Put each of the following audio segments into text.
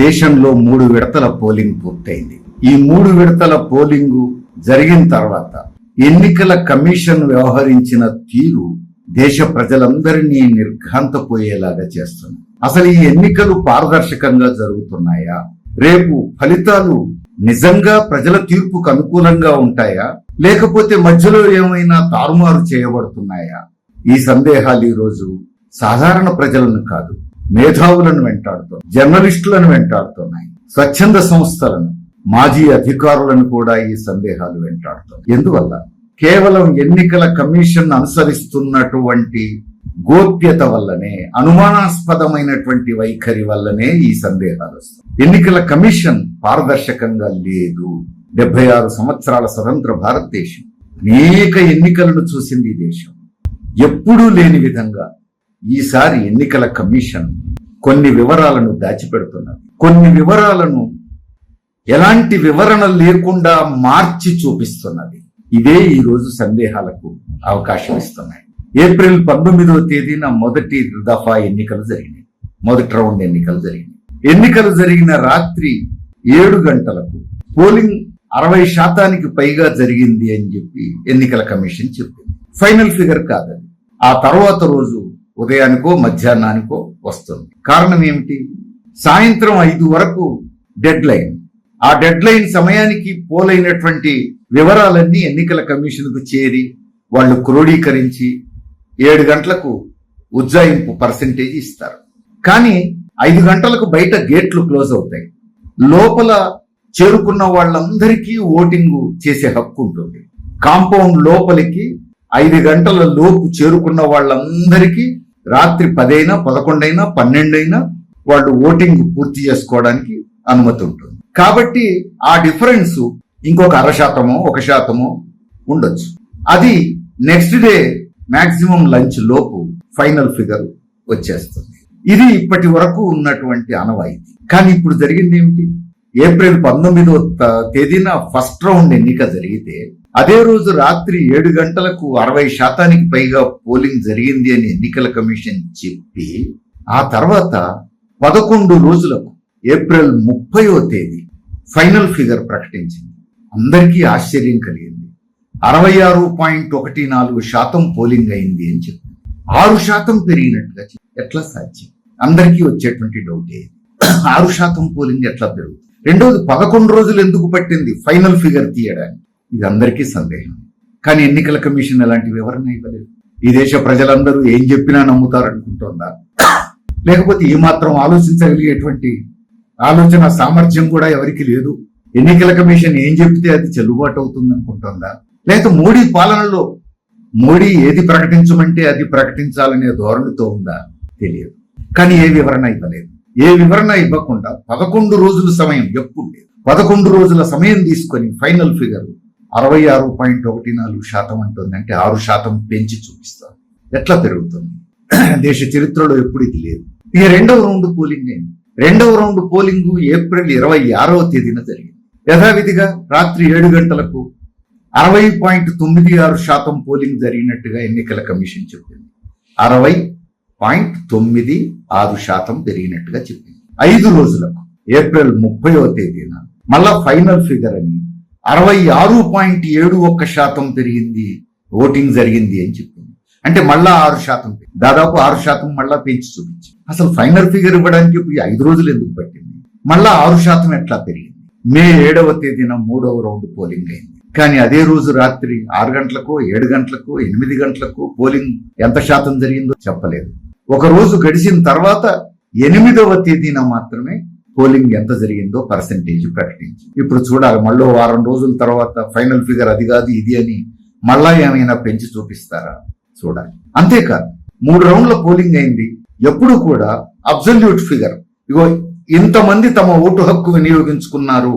దేశంలో మూడు విడతల పోలింగ్ పూర్తయింది. ఈ మూడు విడతల పోలింగ్ జరిగిన తర్వాత ఎన్నికల కమిషన్ వ్యవహరించిన తీరు దేశ ప్రజలందరినీ నిర్ఘాంతపోయేలాగా చేస్తుంది. అసలు ఈ ఎన్నికలు పారదర్శకంగా జరుగుతున్నాయా? రేపు ఫలితాలు నిజంగా ప్రజల తీర్పుకు అనుకూలంగా ఉంటాయా? లేకపోతే మధ్యలో ఏమైనా తారుమారు చేయబడుతున్నాయా? ఈ సందేహాలు ఈ రోజు సాధారణ ప్రజలను కాదు మేధావులను వెంటాడుతున్నాయి జర్నలిస్టులను వెంటాడుతున్నాయి స్వచ్ఛంద సంస్థలను మాజీ అధికారులను కూడా ఈ సందేహాలు వెంటాడుతున్నాయి. ఎందువల్ల? కేవలం ఎన్నికల కమిషన్ అనుసరిస్తున్నటువంటి గోప్యత వల్లనే అనుమానాస్పదమైనటువంటి వైఖరి వల్లనే ఈ సందేహాలు వస్తాయి ఎన్నికల కమిషన్ పారదర్శకంగా లేదు. డెబ్బై ఆరు సంవత్సరాల స్వతంత్ర భారతదేశం అనేక ఎన్నికలను చూసింది ఈ దేశం. ఎప్పుడూ లేని విధంగా ఈసారి ఎన్నికల కమిషన్ కొన్ని వివరాలను దాచిపెడుతున్నది కొన్ని వివరాలను ఎలాంటి వివరణ లేకుండా మార్చి చూపిస్తున్నది. ఇదే ఈరోజు సందేహాలకు అవకాశం ఇస్తున్నాయి. ఏప్రిల్ పంతొమ్మిదవ తేదీన మొదటి దఫా ఎన్నికలు జరిగినాయి. మొదటి రౌండ్ ఎన్నికలు జరిగినాయి. ఎన్నికలు జరిగిన రాత్రి ఏడు గంటలకు పోలింగ్ అరవై శాతానికి పైగా జరిగింది అని చెప్పి ఎన్నికల కమిషన్ చెప్పింది. ఫైనల్ ఫిగర్ కాదని ఆ తర్వాత రోజు ఉదయానికో మధ్యాహ్నానికో వస్తుంది. కారణం ఏమిటి? సాయంత్రం ఐదు వరకు డెడ్ లైన్. ఆ డెడ్ లైన్ సమయానికి పోలైనటువంటి వివరాలన్నీ ఎన్నికల కమిషన్కు చేరి వాళ్ళు క్రోడీకరించి ఏడు గంటలకు ఉజ్జాయింపు పర్సంటేజ్ ఇస్తారు. కానీ ఐదు గంటలకు బయట గేట్లు క్లోజ్ అవుతాయి. లోపల చేరుకున్న వాళ్ళందరికీ ఓటింగ్ చేసే హక్కు ఉంటుంది. కాంపౌండ్ లోపలికి ఐదు గంటల లోపు చేరుకున్న వాళ్ళందరికీ రాత్రి పదైనా పదకొండైనా పన్నెండైనా వాళ్ళు ఓటింగ్ పూర్తి చేసుకోవడానికి అనుమతి ఉంటుంది. కాబట్టి ఆ డిఫరెన్స్ ఇంకొక అర శాతమో ఒక శాతమో ఉండొచ్చు. అది నెక్స్ట్ డే మాక్సిమం లంచ్ లోపు ఫైనల్ ఫిగర్ వచ్చేస్తుంది. ఇది ఇప్పటి వరకు ఉన్నటువంటి అనవాయితీ కానీ ఇప్పుడు జరిగింది ఏమిటి? ఏప్రిల్ పంతొమ్మిదో తేదీన ఫస్ట్ రౌండ్ ఎన్నిక జరిగితే అదే రోజు రాత్రి ఏడు గంటలకు అరవై శాతానికి పైగా పోలింగ్ జరిగింది అని ఎన్నికల కమిషన్ చెప్పి ఆ తర్వాత పదకొండు రోజులకు ఏప్రిల్ ముప్పయో తేదీ ఫైనల్ ఫిగర్ ప్రకటించింది. అందరికీ ఆశ్చర్యం కలిగింది. అరవై ఆరు పాయింట్ ఒకటి నాలుగు శాతం పోలింగ్ అయింది అని చెప్పింది ఆరు శాతం పెరిగినట్టుగా ఎట్లా సాధ్యం? అందరికీ వచ్చేటువంటి డౌటే. ఆరు శాతం పోలింగ్ ఎట్లా పెరుగుతుంది? రెండవది పదకొండు రోజులు ఎందుకు పట్టింది ఫైనల్ ఫిగర్ తీయడానికి? ఇది అందరికీ సందేహం. కానీ ఎన్నికల కమిషన్ ఎలాంటి వివరణ ఇవ్వలేదు. ఈ దేశ ప్రజలందరూ ఏం చెప్పినా నమ్ముతారనుకుంటోందా? లేకపోతే ఈ మాత్రం ఆలోచించగలిగేటువంటి ఆలోచన సామర్థ్యం కూడా ఎవరికి లేదు? ఎన్నికల కమిషన్ ఏం చెప్తే అది చెల్లుబాటు అవుతుంది అనుకుంటుందా లేకపోతే మోడీ పాలనలో మోడీ ఏది ప్రకటించమంటే అది ప్రకటించాలనే ధోరణితో ఉందా? తెలియదు. కానీ ఏ వివరణ ఇవ్వలేదు. ఏ వివరణ ఇవ్వకుండా పదకొండు రోజుల సమయం ఎప్పుడు లేదు. పదకొండు రోజుల సమయం తీసుకొని ఫైనల్ ఫిగర్ అరవై ఆరు పాయింట్ ఒకటి నాలుగు శాతం అంటుంది. అంటే ఆరు శాతం పెంచి చూపిస్తారు. ఎట్లా పెరుగుతుంది? దేశ చరిత్రలో ఎప్పుడు ఇది లేదు. ఇక రెండవ రౌండ్ పోలింగ్ అయింది రెండవ రౌండ్ పోలింగ్ ఏప్రిల్ ఇరవై ఆరవ తేదీన జరిగింది. యథావిధిగా రాత్రి ఏడు గంటలకు అరవై పాయింట్ తొమ్మిది ఆరు శాతం పోలింగ్ జరిగినట్టుగా ఎన్నికల కమిషన్ చెప్పింది. అరవై పాయింట్ తొమ్మిది ఆరు శాతం పెరిగినట్టుగా చెప్పింది. ఐదు రోజులకు ఏప్రిల్ ముప్పైవ తేదీన. మళ్ళా ఫైనల్ ఫిగర్ అని అరవై ఆరు పాయింట్ ఏడు ఒక్క శాతం పెరిగింది ఓటింగ్ జరిగింది అని చెప్పింది. అంటే మళ్ళా ఆరు శాతం దాదాపు ఆరు శాతం మళ్ళా పెంచి చూపించింది. అసలు ఫైనల్ ఫిగర్ ఇవ్వడానికి ఇప్పుడు ఐదు రోజులు ఎందుకు పట్టింది? మళ్ళా ఆరు శాతం ఎట్లా పెరిగింది? మే ఏడవ తేదీన మూడవ రౌండ్ పోలింగ్ అయింది. కానీ అదే రోజు రాత్రి ఆరు గంటలకు ఏడు గంటలకు ఎనిమిది గంటలకు పోలింగ్ ఎంత శాతం జరిగిందో చెప్పలేదు. ఒక రోజు గడిచిన తర్వాత ఎనిమిదవ తేదీన మాత్రమే పోలింగ్ ఎంత జరిగిందో పర్సంటేజ్ ప్రకటించి ఇప్పుడు చూడాలి మళ్ళీ వారం రోజుల తర్వాత ఫైనల్ ఫిగర్ అది కాదు ఇది అని మళ్ళా ఏమైనా పెంచి చూపిస్తారా? చూడాలి. అంతేకాదు మూడు రౌండ్ల పోలింగ్ అయింది. ఎప్పుడు కూడా అబ్జల్యూట్ ఫిగర్ ఇగో ఇంతమంది తమ ఓటు హక్కు వినియోగించుకున్నారు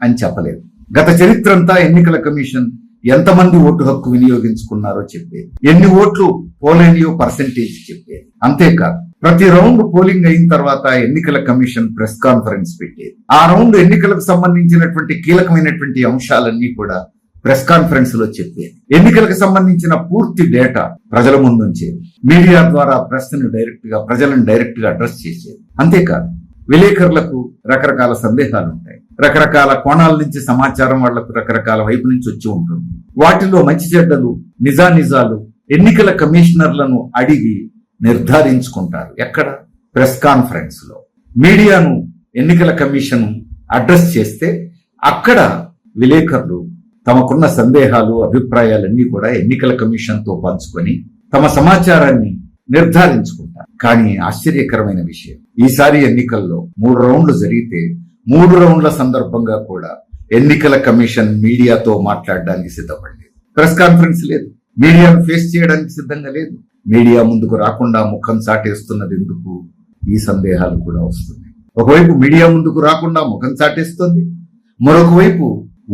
అని చెప్పలేదు. గత చరిత్ర అంతా ఎన్నికల కమిషన్ ఎంతమంది ఓటు హక్కు వినియోగించుకున్నారో చెప్పేది. ఎన్ని ఓట్లు పోలేనియో పర్సంటేజ్ చెప్పేది. అంతేకాదు ప్రతి రౌండ్ పోలింగ్ అయిన తర్వాత ఎన్నికల కమిషన్ ప్రెస్ కాన్ఫరెన్స్ పెట్టేది ఆ రౌండ్ ఎన్నికలకు సంబంధించినటువంటి కీలకమైనటువంటి అంశాలన్నీ కూడా ప్రెస్ కాన్ఫరెన్స్లో చెప్పేది ఎన్నికలకు సంబంధించిన పూర్తి డేటా ప్రజల ముందుంచేది మీడియా ద్వారా ప్రెస్ను డైరెక్ట్గా ప్రజలను డైరెక్ట్గా అడ్రస్ చేసేది అంతేకాదు విలేకరులకు రకరకాల సందేహాలు ఉంటాయి. రకరకాల కోణాల నుంచి సమాచారం వాళ్ళకు రకరకాల వైపు నుంచి వచ్చి ఉంటుంది. వాటిలో మంచి చెడ్డలు నిజానిజాలు ఎన్నికల కమిషనర్లను అడిగి నిర్ధారించుకుంటారు. ఎక్కడ? ప్రెస్ కాన్ఫరెన్స్లో మీడియాను ఎన్నికల కమిషన్ అడ్రస్ చేస్తే అక్కడ విలేకరులు తమకున్న సందేహాలు అభిప్రాయాలన్నీ కూడా ఎన్నికల కమిషన్తో పంచుకొని తమ సమాచారాన్ని నిర్ధారించుకుంటారు. కానీ ఆశ్చర్యకరమైన విషయం ఈసారి ఎన్నికల్లో మూడు రౌండ్లు జరిగితే మూడు రౌండ్ల సందర్భంగా కూడా ఎన్నికల కమిషన్ మీడియాతో మాట్లాడడానికి సిద్ధపడలేదు. ప్రెస్ కాన్ఫరెన్స్ లేదు. మీడియాను ఫేస్ చేయడానికి సిద్ధంగా లేదు. మీడియా ముందుకు రాకుండా ముఖం చాటేస్తున్నది ఎందుకు? ఈ సందేహాలు కూడా వస్తున్నాయి. ఒకవైపు మీడియా ముందుకు రాకుండా ముఖం చాటేస్తుంది మరొక వైపు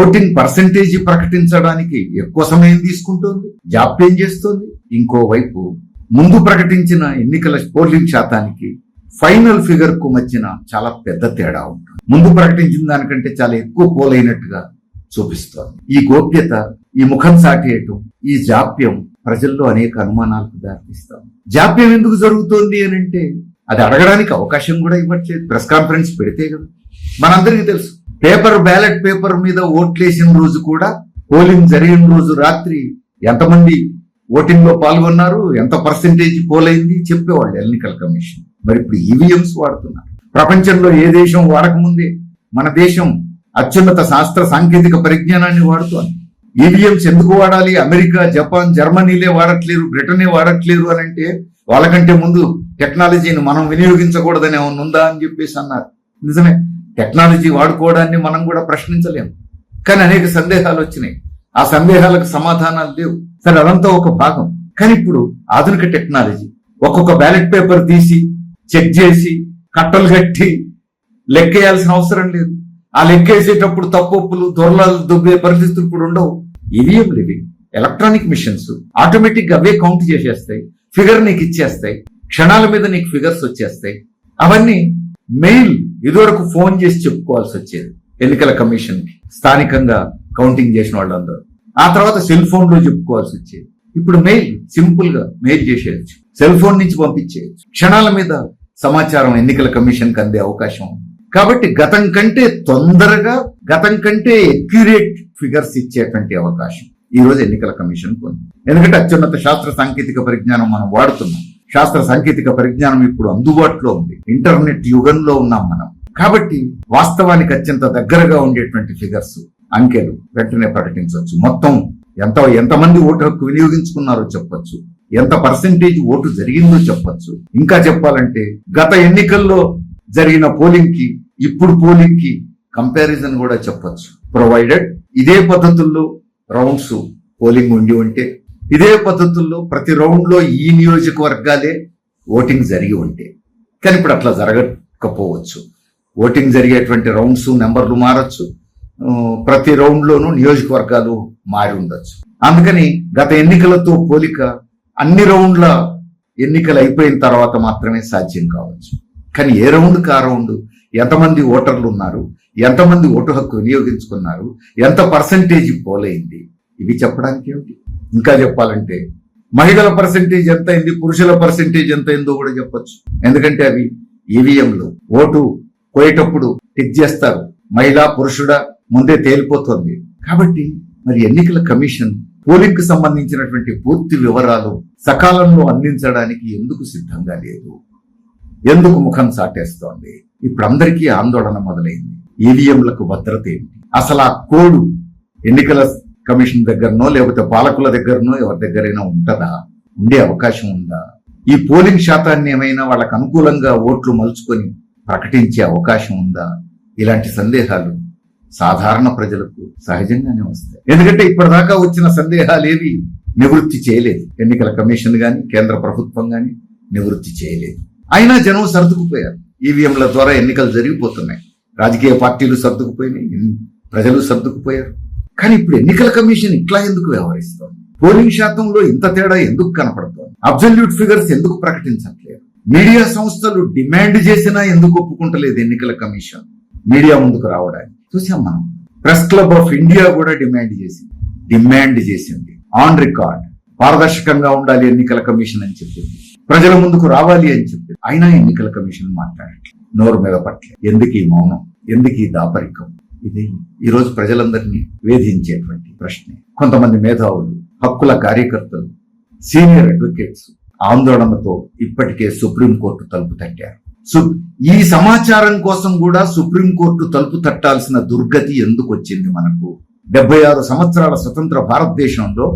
ఓటింగ్ పర్సంటేజీ ప్రకటించడానికి ఎక్కువ సమయం తీసుకుంటోంది జాప్యం చేస్తుంది? ఇంకోవైపు ముందు ప్రకటించిన ఎన్నికల పోలింగ్ శాతానికి ఫైనల్ ఫిగర్కు మధ్యన చాలా పెద్ద తేడా ఉంటుంది. ముందు ప్రకటించిన దానికంటే చాలా ఎక్కువ పోలైనట్టుగా చూపిస్తోంది. ఈ గోప్యత ఈ ముఖం సాటేయటం ఈ జాప్యం ప్రజల్లో అనేక అనుమానాలకు దారితీస్తాం. జాప్యం ఎందుకు జరుగుతోంది అని అంటే అది అడగడానికి అవకాశం కూడా ఇవ్వట్లేదు. ప్రెస్ కాన్ఫరెన్స్ పెడితే కదా. మనందరికీ తెలుసు. పేపర్ బ్యాలెట్ పేపర్ మీద ఓట్లేసిన రోజు కూడా పోలింగ్ జరిగిన రోజు రాత్రి ఎంతమంది ఓటింగ్లో పాల్గొన్నారు ఎంత పర్సెంటేజ్ పోలైంది చెప్పేవాళ్ళు ఎన్నికల కమిషన్. మరి ఇప్పుడు ఈవీఎంస్ వాడుతున్నారు. ప్రపంచంలో ఏ దేశం వాడకముందే మన దేశం అత్యున్నత శాస్త్ర సాంకేతిక పరిజ్ఞానాన్ని వాడుతోంది. ఈవీఎంస్ ఎందుకు వాడాలి? అమెరికా జపాన్ జర్మనీలే వాడట్లేరు బ్రిటనే వాడట్లేరు అని అంటే వాళ్ళకంటే ముందు టెక్నాలజీని మనం వినియోగించకూడదని ఏమన్నా ఉందా అని చెప్పేసి అన్నారు. నిజమే. టెక్నాలజీ వాడుకోవడాన్ని మనం కూడా ప్రశ్నించలేము. కానీ అనేక సందేహాలు వచ్చినాయి. ఆ సందేహాలకు సమాధానాలు లేవు. సరే అదంతా ఒక భాగం. కానీ ఇప్పుడు ఆధునిక టెక్నాలజీ ఒక్కొక్క బ్యాలెట్ పేపర్ తీసి చెక్ చేసి కట్టలు కట్టి లెక్కేయాల్సిన అవసరం లేదు. ఆ లెక్కేసేటప్పుడు తప్పులు దొరలాలు దుబ్బే పరిస్థితులు ఇప్పుడు ఉండవు. ఈవీఎంలు ఇవి ఎలక్ట్రానిక్ మిషన్స్ ఆటోమేటిక్ అవే కౌంట్ చేసేస్తాయి ఫిగర్ నీకు ఇచ్చేస్తాయి క్షణాల మీద నీకు ఫిగర్స్ వచ్చేస్తాయి. అవన్నీ మెయిల్ ఇదివరకు ఫోన్ చేసి చెప్పుకోవాల్సి వచ్చేది ఎన్నికల కమిషన్కి స్థానికంగా కౌంటింగ్ చేసిన వాళ్ళందరూ. ఆ తర్వాత సెల్ ఫోన్లో చెప్పుకోవాల్సి వచ్చేది. ఇప్పుడు మెయిల్ సింపుల్గా మెయిల్ చేసేయచ్చు సెల్ ఫోన్ నుంచి పంపించేయచ్చు. క్షణాల మీద సమాచారం ఎన్నికల కమిషన్కి అందే అవకాశం కాబట్టి గతం కంటే తొందరగా గతం కంటే అక్యురేట్ ఫిగర్స్ ఇచ్చేటువంటి అవకాశం. ఈ రోజు ఎన్నికల కమిషన్ ఉంది ఎందుకంటే అత్యున్నత శాస్త్ర సాంకేతిక పరిజ్ఞానం మనం వాడుతున్నాం. శాస్త్ర సాంకేతిక పరిజ్ఞానం ఇప్పుడు అందుబాటులో ఉంది. ఇంటర్నెట్ యుగంలో ఉన్నాం మనం. కాబట్టి వాస్తవానికి అత్యంత దగ్గరగా ఉండేటువంటి ఫిగర్స్ అంకెలు వెంటనే ప్రకటించవచ్చు. మొత్తం ఎంత ఎంతమంది ఓటు హక్కు వినియోగించుకున్నారో చెప్పొచ్చు. ఎంత పర్సెంటేజ్ ఓటు జరిగిందో చెప్పొచ్చు. ఇంకా చెప్పాలంటే గత ఎన్నికల్లో జరిగిన పోలింగ్కి ఇప్పుడు పోలింగ్కి కంపారిజన్ కూడా చెప్పొచ్చు. ప్రొవైడెడ్ ఇదే పద్ధతుల్లో రౌండ్స్ పోలింగ్ ఉండి ఉంటే ఇదే పద్ధతుల్లో ప్రతి రౌండ్లో ఈ నియోజకవర్గాలే ఓటింగ్ జరిగి ఉంటే. కానీ ఇప్పుడు అట్లా జరగకపోవచ్చు. ఓటింగ్ జరిగేటువంటి రౌండ్స్ నెంబర్లు మారచ్చు. ప్రతి రౌండ్లోనూ నియోజకవర్గాలు మారి ఉండొచ్చు. అందుకని గత ఎన్నికలతో పోలిక అన్ని రౌండ్ల ఎన్నికలు అయిపోయిన తర్వాత మాత్రమే సాధ్యం కావచ్చు. కానీ ఏ రౌండ్కి ఆ రౌండ్ ఎంతమంది ఓటర్లు ఉన్నారు? ఎంతమంది ఓటు హక్కు వినియోగించుకున్నారు? ఎంత పర్సంటేజ్ పోలైంది? ఇవి చెప్పడానికి ఏమిటి? ఇంకా చెప్పాలంటే మహిళల పర్సంటేజ్ ఎంత అయింది? పురుషుల పర్సంటేజ్ ఎంత అయిందో కూడా చెప్పొచ్చు. ఎందుకంటే అవి ఈవీఎంలు. ఓటు పోయేటప్పుడు టిక్ చేస్తారు. మహిళ పురుషుడా ముందే తేలిపోతుంది. కాబట్టి మరి ఎన్నికల కమిషన్ పోలింగ్కు సంబంధించినటువంటి పూర్తి వివరాలు సకాలంలో అందించడానికి ఎందుకు సిద్ధంగా లేదు? ఎందుకు ముఖం సాటేస్తోంది? ఇప్పుడు అందరికీ ఆందోళన మొదలైంది. ఈవీఎంలకు భద్రత ఏంటి? అసలు ఆ కోడ్ ఎన్నికల కమిషన్ దగ్గరనో లేకపోతే పాలకుల దగ్గరనో ఎవరి దగ్గరైనా ఉంటుందా? ఉండే అవకాశం ఉందా? ఈ పోలింగ్ శాతాన్ని ఏమైనా వాళ్ళకు అనుకూలంగా ఓట్లు మలుచుకొని ప్రకటించే అవకాశం ఉందా? ఇలాంటి సందేహాలు సాధారణ ప్రజలకు సహజంగానే వస్తాయి. ఎందుకంటే ఇప్పటిదాకా వచ్చిన సందేహాలు ఏవి నివృత్తి చేయలేదు. ఎన్నికల కమిషన్ కానీ కేంద్ర ప్రభుత్వం కానీ నివృత్తి చేయలేదు. అయినా జనం సర్దుకుపోయారు. ఈవీఎంల ద్వారా ఎన్నికలు జరిగిపోతున్నాయి. రాజకీయ పార్టీలు సర్దుకుపోయినాయి. ప్రజలు సర్దుకుపోయారు. కానీ ఇప్పుడు ఎన్నికల కమిషన్ ఇట్లా ఎందుకు వ్యవహరిస్తోంది? పోలింగ్ శాతంలో ఇంత తేడా ఎందుకు కనపడుతోంది? అబ్జల్యూట్ ఫిగర్స్ ఎందుకు ప్రకటించట్లేదు? మీడియా సంస్థలు డిమాండ్ చేసినా ఎందుకు ఒప్పుకుంటలేదు ఎన్నికల కమిషన్? మీడియా ముందుకు రావడానికి. చూసాం మనం. ప్రెస్ క్లబ్ ఆఫ్ ఇండియా కూడా డిమాండ్ చేసింది. డిమాండ్ చేసింది. On record. పారదర్శకంగా ఉండాలి ఎన్నికల కమిషన్ అని చెప్పింది. ప్రజల ముందుకు రావాలి అని చెప్పి అయినా ఎన్నికల కమిషన్ మాట్లాడట్లేదు నోరు మీద పట్ల ఎందుకు ఈ మౌనం? ఎందుకు ఈ దాపరికం? ఇది ఈరోజు ప్రజలందరినీ వేధించేటువంటి ప్రశ్న. కొంతమంది మేధావులు హక్కుల కార్యకర్తలు సీనియర్ అడ్వకేట్స్ ఆందోళనతో ఇప్పటికే సుప్రీంకోర్టు తలుపు తట్టారు. సు- ఈ సమాచారం కోసం కూడా సుప్రీంకోర్టు తలుపు తట్టాల్సిన దుర్గతి ఎందుకు వచ్చింది మనకు? డెబ్బై ఆరు సంవత్సరాల స్వతంత్ర భారతదేశంలో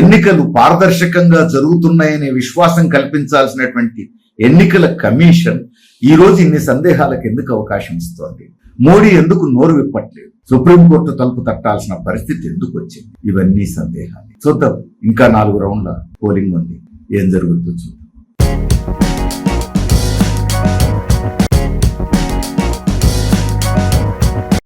ఎన్నికలు పారదర్శకంగా జరుగుతున్నాయనే విశ్వాసం కల్పించాల్సినటువంటి ఎన్నికల కమిషన్ ఈ రోజు ఇన్ని సందేహాలకు ఎందుకు అవకాశం ఇస్తోంది? మోడీ ఎందుకు నోరు విప్పట్లేదు? సుప్రీంకోర్టు తలుపు తట్టాల్సిన పరిస్థితి ఎందుకు వచ్చింది? ఇవన్నీ సందేహాలు. చూద్దాం. ఇంకా నాలుగు రౌండ్ల పోలింగ్ ఉంది. ఏం జరుగుతుందో చూద్దాం.